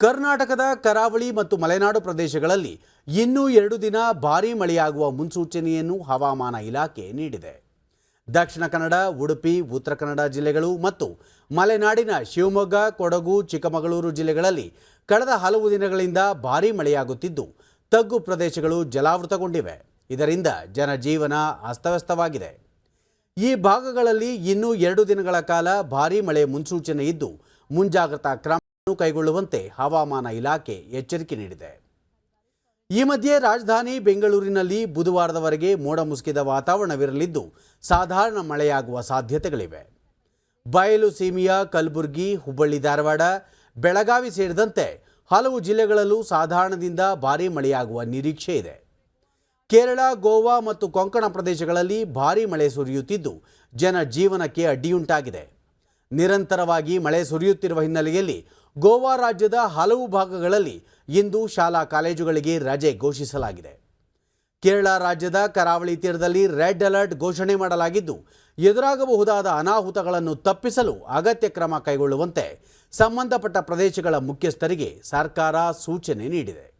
ಕರ್ನಾಟಕದ ಕರಾವಳಿ ಮತ್ತು ಮಲೆನಾಡು ಪ್ರದೇಶಗಳಲ್ಲಿ ಇನ್ನೂ ಎರಡು ದಿನ ಭಾರೀ ಮಳೆಯಾಗುವ ಮುನ್ಸೂಚನೆಯನ್ನು ಹವಾಮಾನ ಇಲಾಖೆ ನೀಡಿದೆ. ದಕ್ಷಿಣ ಕನ್ನಡ, ಉಡುಪಿ, ಉತ್ತರ ಕನ್ನಡ ಜಿಲ್ಲೆಗಳು ಮತ್ತು ಮಲೆನಾಡಿನ ಶಿವಮೊಗ್ಗ, ಕೊಡಗು, ಚಿಕ್ಕಮಗಳೂರು ಜಿಲ್ಲೆಗಳಲ್ಲಿ ಕಳೆದ ಹಲವು ದಿನಗಳಿಂದ ಭಾರೀ ಮಳೆಯಾಗುತ್ತಿದ್ದು, ತಗ್ಗು ಪ್ರದೇಶಗಳು ಜಲಾವೃತಗೊಂಡಿವೆ. ಇದರಿಂದ ಜನಜೀವನ ಅಸ್ತವ್ಯಸ್ತವಾಗಿದೆ. ಈ ಭಾಗಗಳಲ್ಲಿ ಇನ್ನೂ ಎರಡು ದಿನಗಳ ಕಾಲ ಭಾರೀ ಮಳೆ ಮುನ್ಸೂಚನೆ ಇದ್ದು, ಮುಂಜಾಗ್ರತಾ ಕ್ರಮವನ್ನು ಕೈಗೊಳ್ಳುವಂತೆ ಹವಾಮಾನ ಇಲಾಖೆ ಎಚ್ಚರಿಕೆ ನೀಡಿದೆ. ಈ ಮಧ್ಯೆ ರಾಜಧಾನಿ ಬೆಂಗಳೂರಿನಲ್ಲಿ ಬುಧವಾರದವರೆಗೆ ಮೋಡ ಮುಸುಕಿದ ವಾತಾವರಣವಿರಲಿದ್ದು, ಸಾಧಾರಣ ಮಳೆಯಾಗುವ ಸಾಧ್ಯತೆಗಳಿವೆ. ಬಯಲು ಸೀಮೆಯ, ಕಲಬುರಗಿ, ಹುಬ್ಬಳ್ಳಿ, ಧಾರವಾಡ, ಬೆಳಗಾವಿ ಸೇರಿದಂತೆ ಹಲವು ಜಿಲ್ಲೆಗಳಲ್ಲೂ ಸಾಧಾರಣದಿಂದ ಭಾರೀ ಮಳೆಯಾಗುವ ನಿರೀಕ್ಷೆ ಇದೆ. ಕೇರಳ, ಗೋವಾ ಮತ್ತು ಕೊಂಕಣ ಪ್ರದೇಶಗಳಲ್ಲಿ ಭಾರೀ ಮಳೆ ಸುರಿಯುತ್ತಿದ್ದು, ಜನ ಜೀವನಕ್ಕೆ ಅಡ್ಡಿಯುಂಟಾಗಿದೆ. ನಿರಂತರವಾಗಿ ಮಳೆ ಸುರಿಯುತ್ತಿರುವ ಹಿನ್ನೆಲೆಯಲ್ಲಿ ಗೋವಾ ರಾಜ್ಯದ ಹಲವು ಭಾಗಗಳಲ್ಲಿ ಇಂದು ಶಾಲಾ ಕಾಲೇಜುಗಳಿಗೆ ರಜೆ ಘೋಷಿಸಲಾಗಿದೆ. ಕೇರಳ ರಾಜ್ಯದ ಕರಾವಳಿ ತೀರದಲ್ಲಿ ರೆಡ್ ಅಲರ್ಟ್ ಘೋಷಣೆ ಮಾಡಲಾಗಿದ್ದು, ಎದುರಾಗಬಹುದಾದ ಅನಾಹುತಗಳನ್ನು ತಪ್ಪಿಸಲು ಅಗತ್ಯ ಕ್ರಮ ಕೈಗೊಳ್ಳುವಂತೆ ಸಂಬಂಧಪಟ್ಟ ಪ್ರದೇಶಗಳ ಮುಖ್ಯಸ್ಥರಿಗೆ ಸರ್ಕಾರ ಸೂಚನೆ ನೀಡಿದೆ.